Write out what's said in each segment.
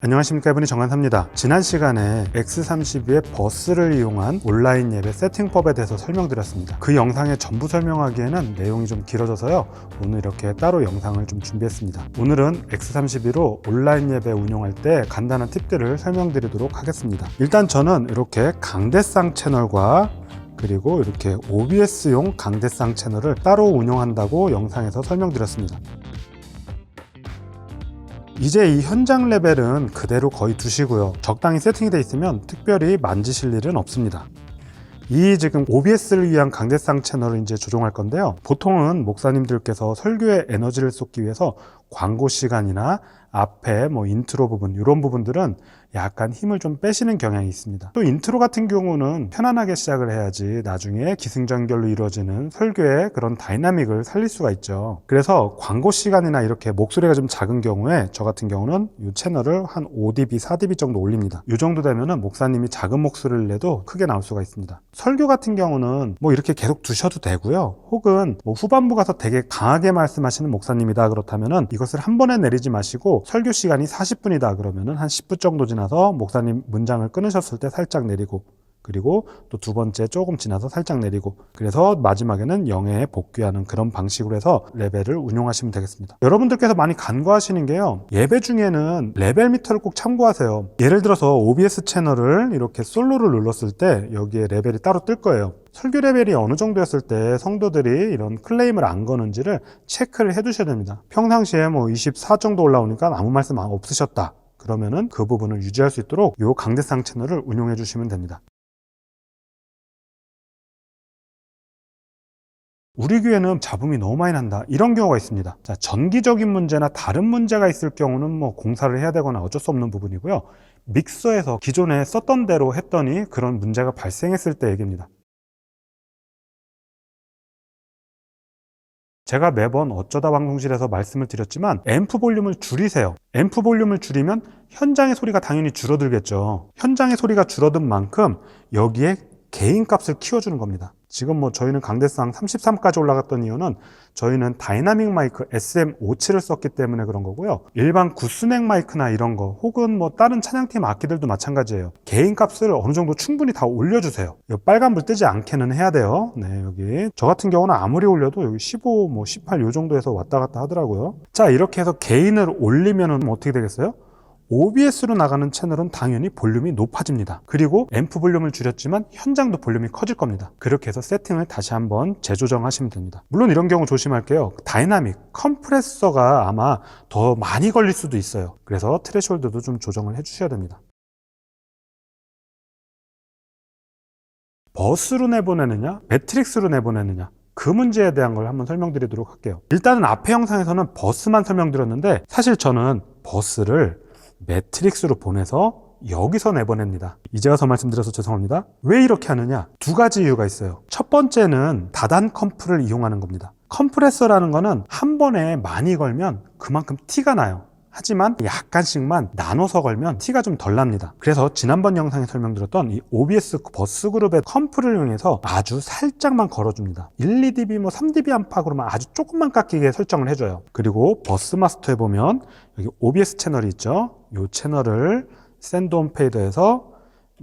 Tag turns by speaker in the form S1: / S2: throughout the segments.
S1: 안녕하십니까 이분이 정한사입니다. 지난 시간에 X32의 버스를 이용한 온라인 예배 세팅법에 대해서 설명드렸습니다. 그 영상에 전부 설명하기에는 내용이 좀 길어져서요. 오늘 이렇게 따로 영상을 좀 준비했습니다. 오늘은 X32로 온라인 예배 운영할 때 간단한 팁들을 설명드리도록 하겠습니다. 일단 저는 이렇게 강대상 채널과 그리고 이렇게 OBS용 강대상 채널을 따로 운영한다고 영상에서 설명드렸습니다. 이제 이 현장 레벨은 그대로 거의 두시고요. 적당히 세팅이 돼 있으면 특별히 만지실 일은 없습니다. 이 지금 OBS를 위한 강대상 채널을 이제 조정할 건데요. 보통은 목사님들께서 설교에 에너지를 쏟기 위해서 광고 시간이나 앞에 뭐 인트로 부분 이런 부분들은 약간 힘을 좀 빼시는 경향이 있습니다. 또 인트로 같은 경우는 편안하게 시작을 해야지 나중에 기승전결로 이루어지는 설교의 그런 다이나믹을 살릴 수가 있죠. 그래서 광고 시간이나 이렇게 목소리가 좀 작은 경우에 저 같은 경우는 이 채널을 한 5dB, 4dB 정도 올립니다. 이 정도 되면은 목사님이 작은 목소리를 내도 크게 나올 수가 있습니다. 설교 같은 경우는 뭐 이렇게 계속 두셔도 되고요. 혹은 뭐 후반부 가서 되게 강하게 말씀하시는 목사님이다 그렇다면은 이것을 한 번에 내리지 마시고 설교 시간이 40분이다 그러면은 한 10분 정도 지나서 목사님 문장을 끊으셨을 때 살짝 내리고 그리고 또 두 번째 조금 지나서 살짝 내리고 그래서 마지막에는 0에 복귀하는 그런 방식으로 해서 레벨을 운용하시면 되겠습니다. 여러분들께서 많이 간과하시는 게요. 예배 중에는 레벨 미터를 꼭 참고하세요. 예를 들어서 OBS 채널을 이렇게 솔로를 눌렀을 때 여기에 레벨이 따로 뜰 거예요. 설교 레벨이 어느 정도였을 때 성도들이 이런 클레임을 안 거는지를 체크를 해 두셔야 됩니다. 평상시에 뭐 24 정도 올라오니까 아무 말씀 없으셨다. 그러면은 그 부분을 유지할 수 있도록 이 강대상 채널을 운용해 주시면 됩니다. 우리 교회는 잡음이 너무 많이 난다. 이런 경우가 있습니다. 자, 전기적인 문제나 다른 문제가 있을 경우는 뭐 공사를 해야 되거나 어쩔 수 없는 부분이고요. 믹서에서 기존에 썼던 대로 했더니 그런 문제가 발생했을 때 얘기입니다. 제가 매번 어쩌다 방송실에서 말씀을 드렸지만 앰프 볼륨을 줄이세요. 앰프 볼륨을 줄이면 현장의 소리가 당연히 줄어들겠죠. 현장의 소리가 줄어든 만큼 여기에 개인 값을 키워주는 겁니다. 지금 뭐 저희는 강대상 33까지 올라갔던 이유는 저희는 다이나믹 마이크 SM57을 썼기 때문에 그런 거고요. 일반 구스넥 마이크나 이런 거 혹은 뭐 다른 찬양팀 악기들도 마찬가지예요. 개인 값을 어느 정도 충분히 다 올려주세요. 이 빨간불 뜨지 않게는 해야 돼요. 네, 여기. 저 같은 경우는 아무리 올려도 여기 15, 뭐 18 요 정도에서 왔다 갔다 하더라고요. 자, 이렇게 해서 개인을 올리면은 뭐 어떻게 되겠어요? OBS로 나가는 채널은 당연히 볼륨이 높아집니다. 그리고 앰프 볼륨을 줄였지만 현장도 볼륨이 커질 겁니다. 그렇게 해서 세팅을 다시 한번 재조정하시면 됩니다. 물론 이런 경우 조심할게요. 다이나믹, 컴프레서가 아마 더 많이 걸릴 수도 있어요. 그래서 트레시홀드도 좀 조정을 해주셔야 됩니다. 버스로 내보내느냐, 매트릭스로 내보내느냐, 그 문제에 대한 걸 한번 설명드리도록 할게요. 일단은 앞에 영상에서는 버스만 설명드렸는데 사실 저는 버스를 매트릭스로 보내서 여기서 내보냅니다. 이제 와서 말씀드려서 죄송합니다. 왜 이렇게 하느냐? 두 가지 이유가 있어요. 첫 번째는 다단 컴프를 이용하는 겁니다. 컴프레서라는 거는 한 번에 많이 걸면 그만큼 티가 나요. 하지만 약간씩만 나눠서 걸면 티가 좀 덜 납니다. 그래서 지난번 영상에 설명드렸던 이 OBS 버스 그룹의 컴프를 이용해서 아주 살짝만 걸어줍니다. 1, 2dB, 뭐 3dB 안팎 그러면 아주 조금만 깎이게 설정을 해줘요. 그리고 버스 마스터에 보면 여기 OBS 채널이 있죠. 이 채널을 샌드 온 페이더에서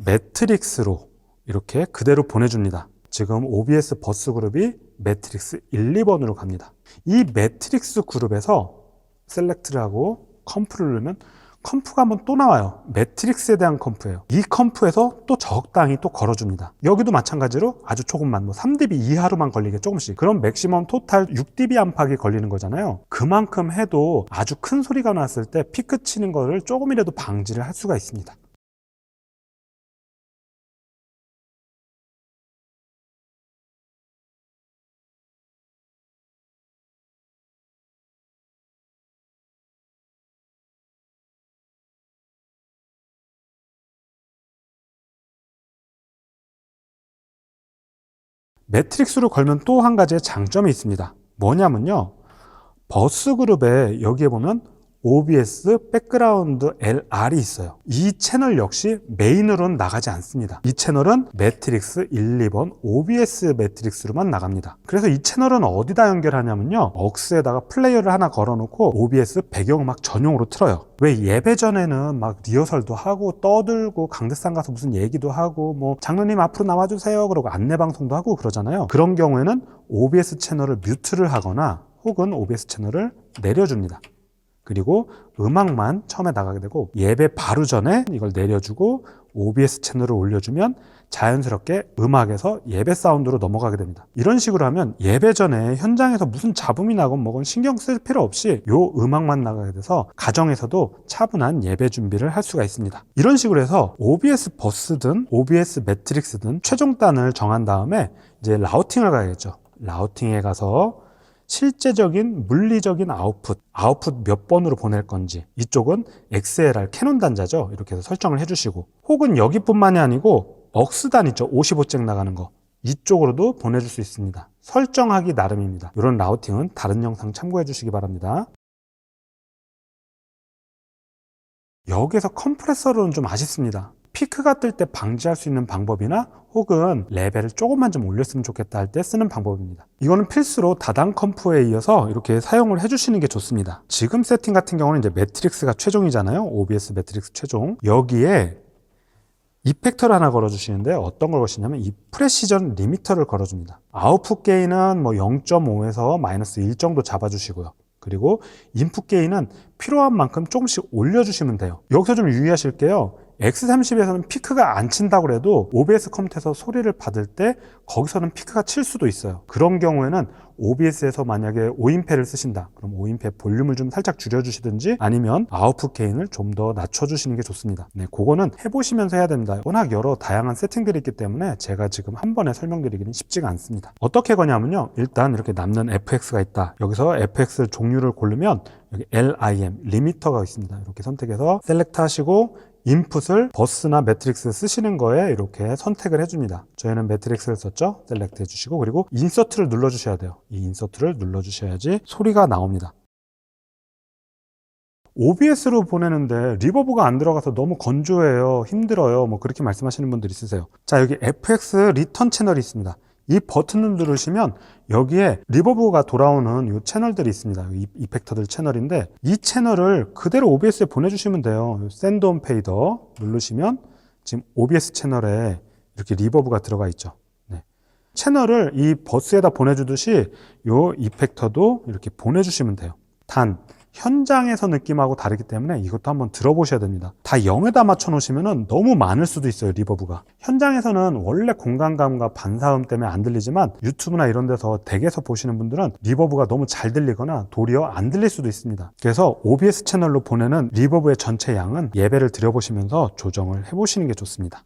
S1: 매트릭스로 이렇게 그대로 보내줍니다. 지금 OBS 버스 그룹이 매트릭스 1, 2번으로 갑니다. 이 매트릭스 그룹에서 셀렉트를 하고 컴프를 누르면 컴프가 한번 또 나와요. 매트릭스에 대한 컴프예요. 이 컴프에서 또 적당히 또 걸어줍니다. 여기도 마찬가지로 아주 조금만 뭐 3dB 이하로만 걸리게 조금씩. 그럼 맥시멈 토탈 6dB 안팎이 걸리는 거잖아요. 그만큼 해도 아주 큰 소리가 났을 때 피크 치는 거를 조금이라도 방지를 할 수가 있습니다. 매트릭스로 걸면 또 한 가지의 장점이 있습니다. 뭐냐면요. 버스 그룹에 여기에 보면 OBS 백그라운드 LR이 있어요. 이 채널 역시 메인으로는 나가지 않습니다. 이 채널은 매트릭스 1, 2번 OBS 매트릭스로만 나갑니다. 그래서 이 채널은 어디다 연결하냐면요. 억스에다가 플레이어를 하나 걸어놓고 OBS 배경음악 전용으로 틀어요. 왜 예배 전에는 막 리허설도 하고 떠들고 강대상 가서 무슨 얘기도 하고 뭐 장로님 앞으로 나와주세요 그러고 안내 방송도 하고 그러잖아요. 그런 경우에는 OBS 채널을 뮤트를 하거나 혹은 OBS 채널을 내려줍니다. 그리고 음악만 처음에 나가게 되고 예배 바로 전에 이걸 내려주고 OBS 채널을 올려주면 자연스럽게 음악에서 예배 사운드로 넘어가게 됩니다. 이런 식으로 하면 예배 전에 현장에서 무슨 잡음이 나건 뭐건 신경 쓸 필요 없이 요 음악만 나가게 돼서 가정에서도 차분한 예배 준비를 할 수가 있습니다. 이런 식으로 해서 OBS 버스든 OBS 매트릭스든 최종단을 정한 다음에 이제 라우팅을 가야겠죠. 라우팅에 가서 실제적인 물리적인 아웃풋, 아웃풋 몇 번으로 보낼 건지 이쪽은 XLR 캐논 단자죠. 이렇게 해서 설정을 해주시고 혹은 여기뿐만이 아니고 억스단 있죠. 55잭 나가는 거 이쪽으로도 보내줄 수 있습니다. 설정하기 나름입니다. 이런 라우팅은 다른 영상 참고해 주시기 바랍니다. 여기에서 컴프레서로는 좀 아쉽습니다. 피크가 뜰 때 방지할 수 있는 방법이나 혹은 레벨을 조금만 좀 올렸으면 좋겠다 할 때 쓰는 방법입니다. 이거는 필수로 다단 컴프에 이어서 이렇게 사용을 해주시는 게 좋습니다. 지금 세팅 같은 경우는 이제 매트릭스가 최종이잖아요. OBS 매트릭스 최종. 여기에 이펙터를 하나 걸어주시는데 어떤 걸 거시냐면 이 프레시전 리미터를 걸어줍니다. 아웃풋 게인은 뭐 0.5에서 마이너스 1 정도 잡아주시고요. 그리고 인풋 게인은 필요한 만큼 조금씩 올려주시면 돼요. 여기서 좀 유의하실 게요. X30에서는 피크가 안 친다고 해도 OBS 컴퓨터에서 소리를 받을 때 거기서는 피크가 칠 수도 있어요. 그런 경우에는 OBS에서 만약에 5인패를 쓰신다. 그럼 5인패 볼륨을 좀 살짝 줄여주시든지 아니면 아웃풋 게인을 좀 더 낮춰주시는 게 좋습니다. 네, 그거는 해보시면서 해야 됩니다. 워낙 여러 다양한 세팅들이 있기 때문에 제가 지금 한 번에 설명드리기는 쉽지가 않습니다. 어떻게 거냐면요. 일단 이렇게 남는 FX가 있다. 여기서 FX 종류를 고르면 여기 LIM, 리미터가 있습니다. 이렇게 선택해서 셀렉트 하시고 인풋을 버스나 매트릭스 쓰시는 거에 이렇게 선택을 해줍니다. 저희는 매트릭스를 썼죠. 셀렉트 해주시고 그리고 인서트를 눌러주셔야 돼요. 이 인서트를 눌러주셔야지 소리가 나옵니다. OBS로 보내는데 리버브가 안 들어가서 너무 건조해요. 힘들어요. 뭐 그렇게 말씀하시는 분들 있으세요. 자, 여기 FX 리턴 채널이 있습니다. 이 버튼을 누르시면 여기에 리버브가 돌아오는 이 채널들이 있습니다. 이 이펙터들 채널인데 이 채널을 그대로 OBS에 보내주시면 돼요. 샌드온 페이더 누르시면 지금 OBS 채널에 이렇게 리버브가 들어가 있죠. 네. 채널을 이 버스에다 보내주듯이 이 이펙터도 이렇게 보내주시면 돼요. 단 현장에서 느낌하고 다르기 때문에 이것도 한번 들어보셔야 됩니다. 다 0에다 맞춰 놓으시면 너무 많을 수도 있어요, 리버브가. 현장에서는 원래 공간감과 반사음 때문에 안 들리지만 유튜브나 이런 데서 댁에서 보시는 분들은 리버브가 너무 잘 들리거나 도리어 안 들릴 수도 있습니다. 그래서 OBS 채널로 보내는 리버브의 전체 양은 예배를 드려보시면서 조정을 해보시는 게 좋습니다.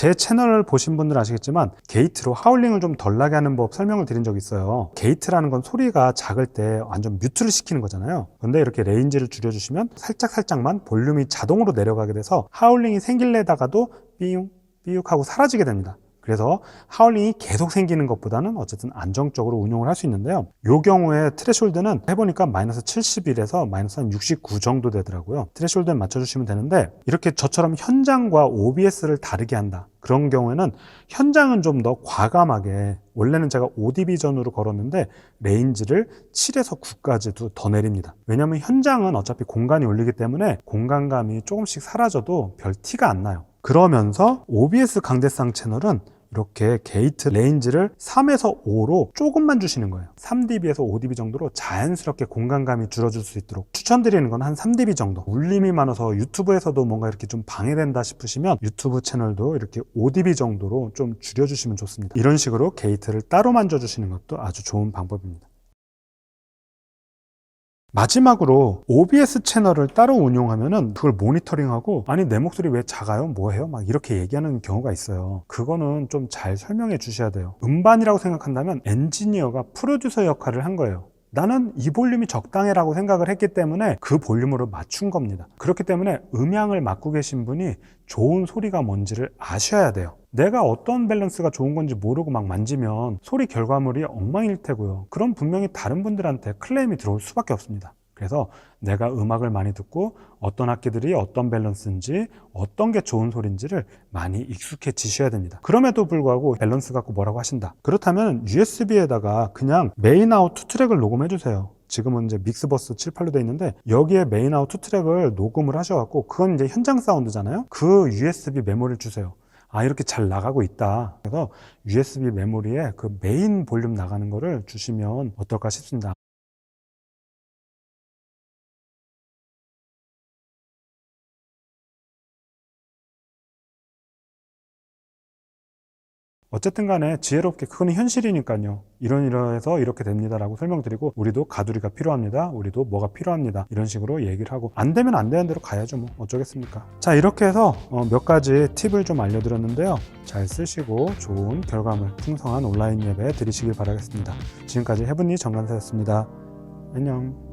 S1: 제 채널을 보신 분들 아시겠지만 게이트로 하울링을 좀 덜 나게 하는 법 설명을 드린 적이 있어요. 게이트라는 건 소리가 작을 때 완전 뮤트를 시키는 거잖아요. 근데 이렇게 레인지를 줄여주시면 살짝 살짝만 볼륨이 자동으로 내려가게 돼서 하울링이 생길래다가도 삐용 삐육 하고 사라지게 됩니다. 그래서 하울링이 계속 생기는 것보다는 어쨌든 안정적으로 운용을 할 수 있는데요. 이 경우에 트레숄드는 해보니까 마이너스 71에서 마이너스 한 69 정도 되더라고요. 트레숄드에 맞춰주시면 되는데 이렇게 저처럼 현장과 OBS를 다르게 한다. 그런 경우에는 현장은 좀 더 과감하게 원래는 제가 5dB 전으로 걸었는데 레인지를 7에서 9까지도 더 내립니다. 왜냐하면 현장은 어차피 공간이 올리기 때문에 공간감이 조금씩 사라져도 별 티가 안 나요. 그러면서 OBS 강대상 채널은 이렇게 게이트 레인지를 3에서 5로 조금만 주시는 거예요. 3dB에서 5dB 정도로 자연스럽게 공간감이 줄어들 수 있도록 추천드리는 건 한 3dB 정도. 울림이 많아서 유튜브에서도 뭔가 이렇게 좀 방해된다 싶으시면 유튜브 채널도 이렇게 5dB 정도로 좀 줄여주시면 좋습니다. 이런 식으로 게이트를 따로 만져주시는 것도 아주 좋은 방법입니다. 마지막으로 OBS 채널을 따로 운용하면은 그걸 모니터링하고 아니 내 목소리 왜 작아요? 뭐해요? 막 이렇게 얘기하는 경우가 있어요. 그거는 좀 잘 설명해 주셔야 돼요. 음반이라고 생각한다면 엔지니어가 프로듀서 역할을 한 거예요. 나는 이 볼륨이 적당해라고 생각을 했기 때문에 그 볼륨으로 맞춘 겁니다. 그렇기 때문에 음향을 맡고 계신 분이 좋은 소리가 뭔지를 아셔야 돼요. 내가 어떤 밸런스가 좋은 건지 모르고 막 만지면 소리 결과물이 엉망일 테고요. 그럼 분명히 다른 분들한테 클레임이 들어올 수밖에 없습니다. 그래서 내가 음악을 많이 듣고 어떤 악기들이 어떤 밸런스인지 어떤 게 좋은 소리인지를 많이 익숙해지셔야 됩니다. 그럼에도 불구하고 밸런스 갖고 뭐라고 하신다. 그렇다면 USB에다가 그냥 메인 아웃 투 트랙을 녹음해 주세요. 지금은 이제 믹스버스 7, 8로 돼 있는데 여기에 메인 아웃 투 트랙을 녹음을 하셔갖고 그건 이제 현장 사운드잖아요. 그 USB 메모리를 주세요. 아 이렇게 잘 나가고 있다. 그래서 USB 메모리에 그 메인 볼륨 나가는 거를 주시면 어떨까 싶습니다. 어쨌든 간에 지혜롭게 그거는 현실이니까요. 이런 이러해서 이렇게 됩니다라고 설명드리고 우리도 가두리가 필요합니다. 우리도 뭐가 필요합니다. 이런 식으로 얘기를 하고 안 되면 안 되는 대로 가야죠. 뭐 어쩌겠습니까? 자 이렇게 해서 어, 몇 가지 팁을 좀 알려드렸는데요. 잘 쓰시고 좋은 결과물 풍성한 온라인 예배 드리시길 바라겠습니다. 지금까지 해븐리 정관사였습니다. 안녕.